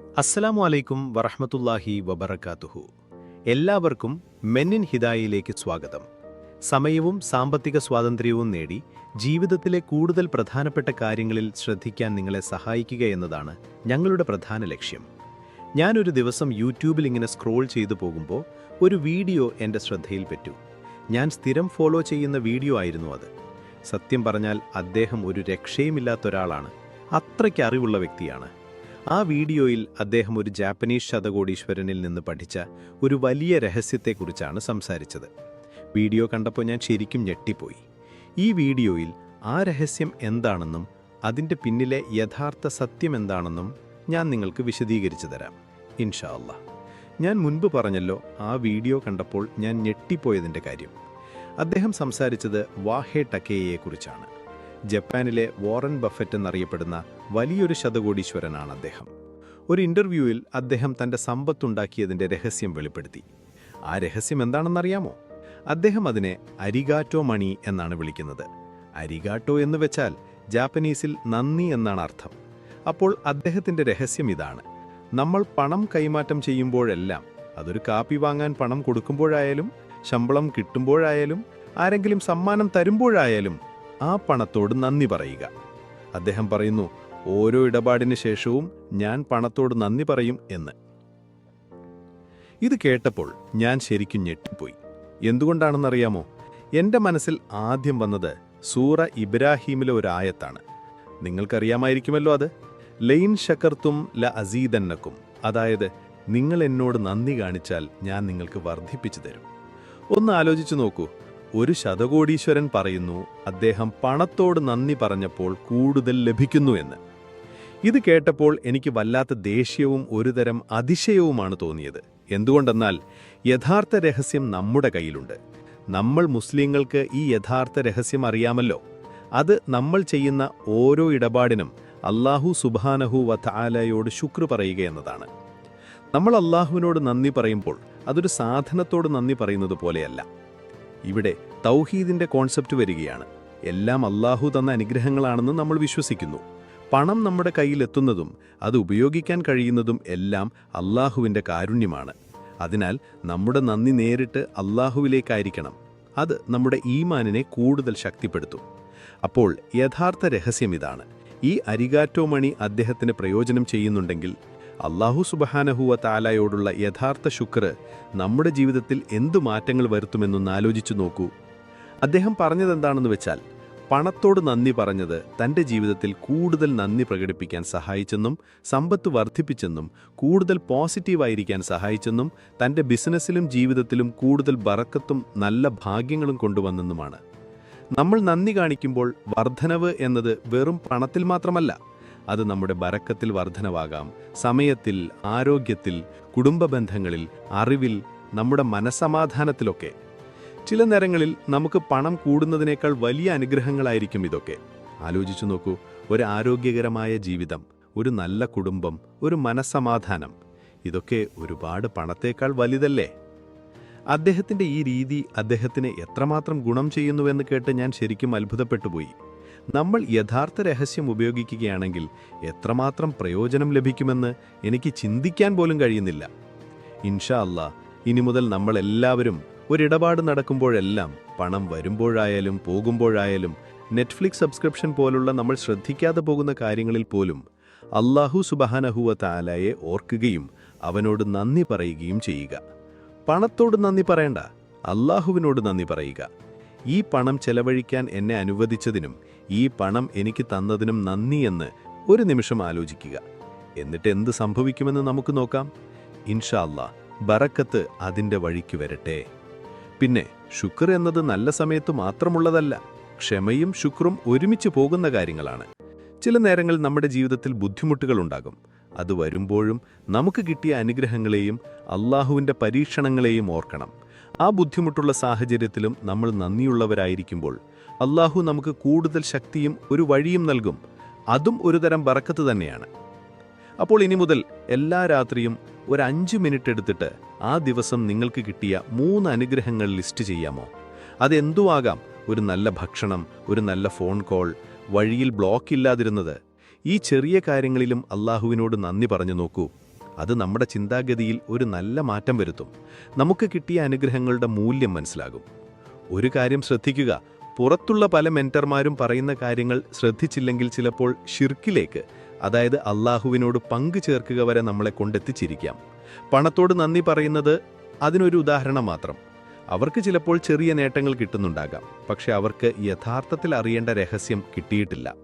അസ്സലാമു അലൈക്കും വറഹ്മത്തുള്ളാഹി വബറകാതുഹു. എല്ലാവർക്കും മെന്നിൻ ഹിദായയിലേക്ക് സ്വാഗതം. സമയവും സാമ്പത്തിക സ്വാതന്ത്ര്യവും നേടി ജീവിതത്തിലെ കൂടുതൽ പ്രധാനപ്പെട്ട കാര്യങ്ങളിൽ ശ്രദ്ധിക്കാൻ നിങ്ങളെ സഹായിക്കുക എന്നതാണ് ഞങ്ങളുടെ പ്രധാന ലക്ഷ്യം. ഞാനൊരു ദിവസം യൂട്യൂബിൽ ഇങ്ങനെ സ്ക്രോൾ ചെയ്തു പോകുമ്പോൾ ഒരു വീഡിയോ എന്റെ ശ്രദ്ധയിൽപ്പെട്ടു ഞാൻ സ്ഥിരം ഫോളോ ചെയ്യുന്ന വീഡിയോ ആയിരുന്നു അത്. സത്യം പറഞ്ഞാൽ അദ്ദേഹം ഒരു രക്ഷയുമില്ലാത്ത ഒരാളാണ്. അത്രയ്ക്ക് അറിവുള്ള വ്യക്തിയാണ്. ആ വീഡിയോയിൽ അദ്ദേഹം ഒരു ജാപ്പനീസ് ശതകോടീശ്വരനിൽ നിന്ന് പഠിച്ച ഒരു വലിയ രഹസ്യത്തെക്കുറിച്ചാണ് സംസാരിച്ചത്. വീഡിയോ കണ്ടപ്പോൾ ഞാൻ ശരിക്കും ഞെട്ടിപ്പോയി. ഈ വീഡിയോയിൽ ആ രഹസ്യം എന്താണെന്നും അതിന്റെ പിന്നിലെ യഥാർത്ഥ സത്യം എന്താണെന്നും ഞാൻ നിങ്ങൾക്ക് വിശദീകരിച്ചു തരാം. ഇൻഷാ അല്ലാ ഞാൻ മുൻപ് പറഞ്ഞല്ലോ ആ വീഡിയോ കണ്ടപ്പോൾ ഞാൻ ഞെട്ടിപ്പോയതിന്റെ കാര്യം. അദ്ദേഹം സംസാരിച്ചത് വാഹെ ടക്കേയെക്കുറിച്ചാണ്. ജപ്പാനിലെ വോറൻ ബഫറ്റ് എന്നറിയപ്പെടുന്ന വലിയൊരു ശതകോടീശ്വരനാണ് അദ്ദേഹം. ഒരു ഇന്റർവ്യൂവിൽ അദ്ദേഹം തന്റെ സമ്പത്തുണ്ടാക്കിയതിന്റെ രഹസ്യം വെളിപ്പെടുത്തി. ആ രഹസ്യം എന്താണെന്നറിയാമോ? അദ്ദേഹം അതിനെ അരിഗാറ്റോ മണി എന്നാണ് വിളിക്കുന്നത്. അരിഗാറ്റോ എന്ന് വെച്ചാൽ ജാപ്പനീസിൽ നന്ദി എന്നാണ് അർത്ഥം. അപ്പോൾ അദ്ദേഹത്തിന്റെ രഹസ്യം ഇതാണ്. നമ്മൾ പണം കൈമാറ്റം ചെയ്യുമ്പോഴെല്ലാം അതൊരു കാപ്പി വാങ്ങാൻ പണം കൊടുക്കുമ്പോഴായാലും ശമ്പളം കിട്ടുമ്പോഴായാലും ആരെങ്കിലും സമ്മാനം തരുമ്പോഴായാലും ആ പണത്തോട് നന്ദി പറയുക. അദ്ദേഹം പറയുന്നു ഓരോ ഇടപാടിന് ശേഷവും ഞാൻ പണത്തോട് നന്ദി പറയും എന്ന്. ഇത് കേട്ടപ്പോൾ ഞാൻ ശരിക്കും ഞെട്ടിപ്പോയി. എന്തുകൊണ്ടാണെന്നറിയാമോ? എന്റെ മനസ്സിൽ ആദ്യം വന്നത് സൂറ ഇബ്രാഹീമിലെ ഒരു ആയത്താണ്. നിങ്ങൾക്കറിയാമായിരിക്കുമല്ലോ അത്. ലൈൻ ശക്കർത്തും ല അസീദന്നക്കും. അതായത് നിങ്ങൾ എന്നോട് നന്ദി കാണിച്ചാൽ ഞാൻ നിങ്ങൾക്ക് വർദ്ധിപ്പിച്ചു തരും. ഒന്ന് ആലോചിച്ചു നോക്കൂ. ഒരു ശതകോടീശ്വരൻ പറയുന്നു അദ്ദേഹം പണത്തോട് നന്ദി പറഞ്ഞപ്പോൾ കൂടുതൽ ലഭിക്കുന്നു എന്ന്. ഇത് കേട്ടപ്പോൾ എനിക്ക് വല്ലാത്ത ദേഷ്യവും ഒരുതരം അതിശയവുമാണ് തോന്നിയത്. എന്തുകൊണ്ടെന്നാൽ യഥാർത്ഥ രഹസ്യം നമ്മുടെ കയ്യിലുണ്ട്. നമ്മൾ മുസ്ലിങ്ങൾക്ക് ഈ യഥാർത്ഥ രഹസ്യം അറിയാമല്ലോ. അത് നമ്മൾ ചെയ്യുന്ന ഓരോ ഇടപാടിനും അള്ളാഹു സുബാനഹു വത്താലയോട് ശുക്ർ പറയുക എന്നതാണ്. നമ്മൾ അള്ളാഹുവിനോട് നന്ദി പറയുമ്പോൾ അതൊരു സാധനത്തോട് നന്ദി പറയുന്നത് പോലെയല്ല. ഇവിടെ തൗഹീദിന്റെ കോൺസെപ്റ്റ് വരികയാണ്. എല്ലാം അള്ളാഹു തന്ന അനുഗ്രഹങ്ങളാണെന്ന് നമ്മൾ വിശ്വസിക്കുന്നു. പണം നമ്മുടെ കയ്യിലെത്തുന്നതും അത് ഉപയോഗിക്കാൻ കഴിയുന്നതും എല്ലാം അള്ളാഹുവിന്റെ കാരുണ്യമാണ്. അതിനാൽ നമ്മുടെ നന്ദി നേരിട്ട് അള്ളാഹുവിലേക്കായിരിക്കണം. അത് നമ്മുടെ ഈമാനിനെ കൂടുതൽ ശക്തിപ്പെടുത്തും. അപ്പോൾ യഥാർത്ഥ രഹസ്യം ഇതാണ്. ഈ അരികാറ്റോ മണി അദ്ദേഹത്തിന് പ്രയോജനം ചെയ്യുന്നുണ്ടെങ്കിൽ അള്ളാഹു സുബഹാനഹുവ താലായോടുള്ള യഥാർത്ഥ ശുക്ർ നമ്മുടെ ജീവിതത്തിൽ എന്തു മാറ്റങ്ങൾ വരുത്തുമെന്നൊന്ന് ആലോചിച്ചു നോക്കൂ. അദ്ദേഹം പറഞ്ഞതെന്താണെന്ന് വെച്ചാൽ പണത്തോട് നന്ദി പറഞ്ഞത് തന്റെ ജീവിതത്തിൽ കൂടുതൽ നന്ദി പ്രകടിപ്പിക്കാൻ സഹായിച്ചെന്നും സമ്പത്ത് വർദ്ധിപ്പിച്ചെന്നും കൂടുതൽ പോസിറ്റീവായിരിക്കാൻ സഹായിച്ചെന്നും തന്റെ ബിസിനസ്സിലും ജീവിതത്തിലും കൂടുതൽ ബറക്കത്തും നല്ല ഭാഗ്യങ്ങളും കൊണ്ടുവന്നെന്നുമാണ്. നമ്മൾ നന്ദി കാണിക്കുമ്പോൾ വർധനവ് എന്നത് വെറും പണത്തിൽ മാത്രമല്ല അത് നമ്മുടെ ബരക്കത്തിൽ വർധനവാകാം. സമയത്തിൽ ആരോഗ്യത്തിൽ കുടുംബ ബന്ധങ്ങളിൽ അറിവിൽ നമ്മുടെ മനസമാധാനത്തിലൊക്കെ ചില നേരങ്ങളിൽ നമുക്ക് പണം കൂടുന്നതിനേക്കാൾ വലിയ അനുഗ്രഹങ്ങളായിരിക്കും ഇതൊക്കെ. ആലോചിച്ചു നോക്കൂ ഒരു ആരോഗ്യകരമായ ജീവിതം ഒരു നല്ല കുടുംബം ഒരു മനസ്സമാധാനം ഇതൊക്കെ ഒരുപാട് പണത്തേക്കാൾ വലുതല്ലേ? അദ്ദേഹത്തിന്റെ ഈ രീതി അദ്ദേഹത്തിന് എത്രമാത്രം ഗുണം ചെയ്യുന്നുവെന്ന് കേട്ട് ഞാൻ ശരിക്കും അത്ഭുതപ്പെട്ടുപോയി. നമ്മൾ യഥാർത്ഥ രഹസ്യം ഉപയോഗിക്കുകയാണെങ്കിൽ എത്രമാത്രം പ്രയോജനം ലഭിക്കുമെന്ന് എനിക്ക് ചിന്തിക്കാൻ പോലും കഴിയുന്നില്ല. ഇൻഷാ അല്ലാ ഇനി മുതൽ നമ്മൾ എല്ലാവരും ഒരിടപാട് നടക്കുമ്പോഴെല്ലാം പണം വരുമ്പോഴായാലും പോകുമ്പോഴായാലും നെറ്റ്ഫ്ലിക്സ് സബ്സ്ക്രിപ്ഷൻ പോലുള്ള നമ്മൾ ശ്രദ്ധിക്കാതെ പോകുന്ന കാര്യങ്ങളിൽ പോലും അള്ളാഹു സുബഹാനഹുവ താലയെ ഓർക്കുകയും അവനോട് നന്ദി പറയുകയും ചെയ്യുക. പണത്തോട് നന്ദി പറയണ്ട അള്ളാഹുവിനോട് നന്ദി പറയുക. ഈ പണം ചെലവഴിക്കാൻ എന്നെ അനുവദിച്ചതിനും ഈ പണം എനിക്ക് തന്നതിനും നന്ദിയെന്ന് ഒരു നിമിഷം ആലോചിക്കുക. എന്നിട്ട് എന്ത് സംഭവിക്കുമെന്ന് നമുക്ക് നോക്കാം. ഇൻഷാ ബറക്കത്ത് അതിന്റെ വഴിക്ക് വരട്ടെ. പിന്നെ ശുക്ർ എന്നത് നല്ല സമയത്ത് മാത്രമുള്ളതല്ല ക്ഷമയും ശുക്രും ഒരുമിച്ച് പോകുന്ന കാര്യങ്ങളാണ്. ചില നേരങ്ങൾ നമ്മുടെ ജീവിതത്തിൽ ബുദ്ധിമുട്ടുകൾ ഉണ്ടാകും. അത് വരുമ്പോഴും നമുക്ക് കിട്ടിയ അനുഗ്രഹങ്ങളെയും അള്ളാഹുവിന്റെ പരീക്ഷണങ്ങളെയും ഓർക്കണം. ആ ബുദ്ധിമുട്ടുള്ള സാഹചര്യത്തിലും നമ്മൾ നന്ദിയുള്ളവരായിരിക്കുമ്പോൾ അള്ളാഹു നമുക്ക് കൂടുതൽ ശക്തിയും ഒരു വഴിയും നൽകും. അതും ഒരുതരം ബറക്കത്ത് തന്നെയാണ്. അപ്പോൾ ഇനി മുതൽ എല്ലാ രാത്രിയും ഒരു അഞ്ച് മിനിറ്റ് എടുത്തിട്ട് ആ ദിവസം നിങ്ങൾക്ക് കിട്ടിയ മൂന്ന് അനുഗ്രഹങ്ങൾ ലിസ്റ്റ് ചെയ്യാമോ? അതെന്തുവാകാം ഒരു നല്ല ഭക്ഷണം ഒരു നല്ല ഫോൺ കോൾ വഴിയിൽ ബ്ലോക്ക് ഇല്ലാതിരുന്നത്. ഈ ചെറിയ കാര്യങ്ങളിലും അള്ളാഹുവിനോട് നന്ദി പറഞ്ഞു നോക്കൂ. അത് നമ്മുടെ ചിന്താഗതിയിൽ ഒരു നല്ല മാറ്റം വരുത്തും. നമുക്ക് കിട്ടിയ അനുഗ്രഹങ്ങളുടെ മൂല്യം മനസ്സിലാകും. ഒരു കാര്യം ശ്രദ്ധിക്കുക. പുറത്തുള്ള പല മെന്റർമാരും പറയുന്ന കാര്യങ്ങൾ ശ്രദ്ധിച്ചില്ലെങ്കിൽ ചിലപ്പോൾ ഷിർക്കിലേക്ക് അതായത് അള്ളാഹുവിനോട് പങ്കു ചേർക്കുക വരെ നമ്മളെ കൊണ്ടെത്തിച്ചിരിക്കാം. പണത്തോട് നന്ദി പറയുന്നത് അതിനൊരു ഉദാഹരണം മാത്രം. അവർക്ക് ചിലപ്പോൾ ചെറിയ നേട്ടങ്ങൾ കിട്ടുന്നുണ്ടാകാം. പക്ഷെ അവർക്ക് യഥാർത്ഥത്തിൽ അറിയേണ്ട രഹസ്യം കിട്ടിയിട്ടില്ല.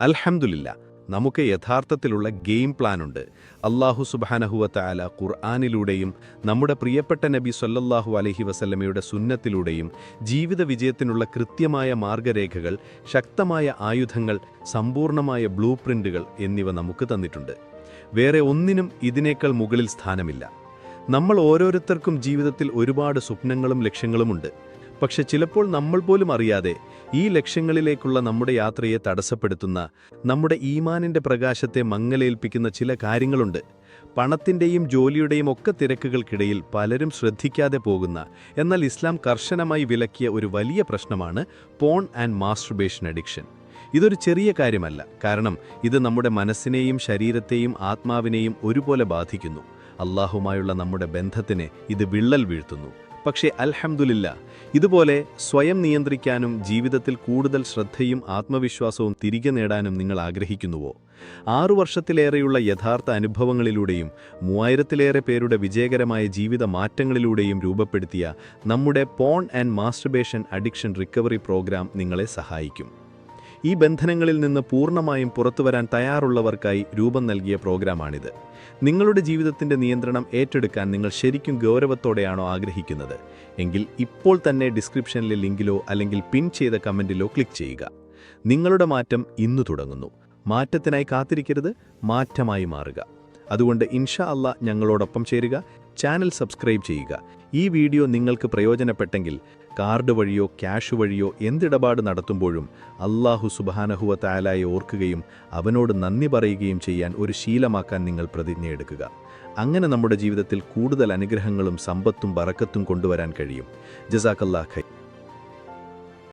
അൽഹംദുലില്ല. നമുക്ക് യഥാർത്ഥത്തിലുള്ള ഗെയിം പ്ലാനുണ്ട്. അള്ളാഹു സുബാനഹുവത്തായ ഖുർആാനിലൂടെയും നമ്മുടെ പ്രിയപ്പെട്ട നബി സൊല്ലാഹു അലഹി വസല്ലമയുടെ സുന്നത്തിലൂടെയും ജീവിത വിജയത്തിനുള്ള കൃത്യമായ മാർഗരേഖകൾ ശക്തമായ ആയുധങ്ങൾ സമ്പൂർണമായ ബ്ലൂ പ്രിന്റുകൾ എന്നിവ നമുക്ക് തന്നിട്ടുണ്ട്. വേറെ ഒന്നിനും ഇതിനേക്കാൾ മുകളിൽ സ്ഥാനമില്ല. നമ്മൾ ഓരോരുത്തർക്കും ജീവിതത്തിൽ ഒരുപാട് സ്വപ്നങ്ങളും ലക്ഷ്യങ്ങളുമുണ്ട്. പക്ഷെ ചിലപ്പോൾ നമ്മൾ പോലും അറിയാതെ ഈ ലക്ഷ്യങ്ങളിലേക്കുള്ള നമ്മുടെ യാത്രയെ തടസ്സപ്പെടുത്തുന്ന നമ്മുടെ ഈമാനിന്റെ പ്രകാശത്തെ മങ്ങലേൽപ്പിക്കുന്ന ചില കാര്യങ്ങളുണ്ട്. പണത്തിന്റെയും ജോലിയുടെയും ഒക്കെ തിരക്കുകൾക്കിടയിൽ പലരും ശ്രദ്ധിക്കാതെ പോകുന്ന എന്നാൽ ഇസ്ലാം കർശനമായി വിലക്കിയ ഒരു വലിയ പ്രശ്നമാണ് പോൺ ആൻഡ് മാസ്റ്റർബേഷൻ അഡിക്ഷൻ. ഇതൊരു ചെറിയ കാര്യമല്ല. കാരണം ഇത് നമ്മുടെ മനസ്സിനെയും ശരീരത്തെയും ആത്മാവിനെയും ഒരുപോലെ ബാധിക്കുന്നു. അള്ളാഹുമായുള്ള നമ്മുടെ ബന്ധത്തിന് ഇത് വിള്ളൽ വീഴ്ത്തുന്നു. പക്ഷേ അൽഹംദുലില്ല ഇതുപോലെ സ്വയം നിയന്ത്രിക്കാനും ജീവിതത്തിൽ കൂടുതൽ ശ്രദ്ധയും ആത്മവിശ്വാസവും തിരികെ നേടാനും നിങ്ങൾ ആഗ്രഹിക്കുന്നുവോ? ആറു വർഷത്തിലേറെയുള്ള യഥാർത്ഥ അനുഭവങ്ങളിലൂടെയും മൂവായിരത്തിലേറെ പേരുടെ വിജയകരമായ ജീവിത മാറ്റങ്ങളിലൂടെയും രൂപപ്പെടുത്തിയ നമ്മുടെ porn and masturbation addiction recovery program നിങ്ങളെ സഹായിക്കും. ഈ ബന്ധനങ്ങളിൽ നിന്ന് പൂർണമായും പുറത്തുവരാൻ തയ്യാറുള്ളവർക്കായി രൂപം നൽകിയ പ്രോഗ്രാമാണിത്. നിങ്ങളുടെ ജീവിതത്തിന്റെ നിയന്ത്രണം ഏറ്റെടുക്കാൻ നിങ്ങൾ ശരിക്കും ഗൗരവത്തോടെയാണോ ആഗ്രഹിക്കുന്നത്? എങ്കിൽ ഇപ്പോൾ തന്നെ ഡിസ്ക്രിപ്ഷനിലെ ലിങ്കിലോ അല്ലെങ്കിൽ പിൻ ചെയ്ത കമന്റിലോ ക്ലിക്ക് ചെയ്യുക. നിങ്ങളുടെ മാറ്റം ഇന്നു തുടങ്ങുന്നു. മാറ്റത്തിനായി കാത്തിരിക്കരുത് മാറ്റമായി മാറുക. അതുകൊണ്ട് ഇൻഷാ അല്ല ഞങ്ങളോടൊപ്പം ചേരുക ചാനൽ സബ്സ്ക്രൈബ് ചെയ്യുക. ഈ വീഡിയോ നിങ്ങൾക്ക് പ്രയോജനപ്പെട്ടെങ്കിൽ കാർഡ് വഴിയോ ക്യാഷ് വഴിയോ എന്തിടപാട് നടത്തുമ്പോഴും അള്ളാഹു സുബാനഹുവ താലായെ ഓർക്കുകയും അവനോട് നന്ദി പറയുകയും ചെയ്യാൻ ഒരു ശീലമാക്കാൻ നിങ്ങൾ പ്രതിജ്ഞയെടുക്കുക. അങ്ങനെ നമ്മുടെ ജീവിതത്തിൽ കൂടുതൽ അനുഗ്രഹങ്ങളും സമ്പത്തും ബറക്കത്തും കൊണ്ടുവരാൻ കഴിയും. ജസാക്കല്ലാ ഖൈ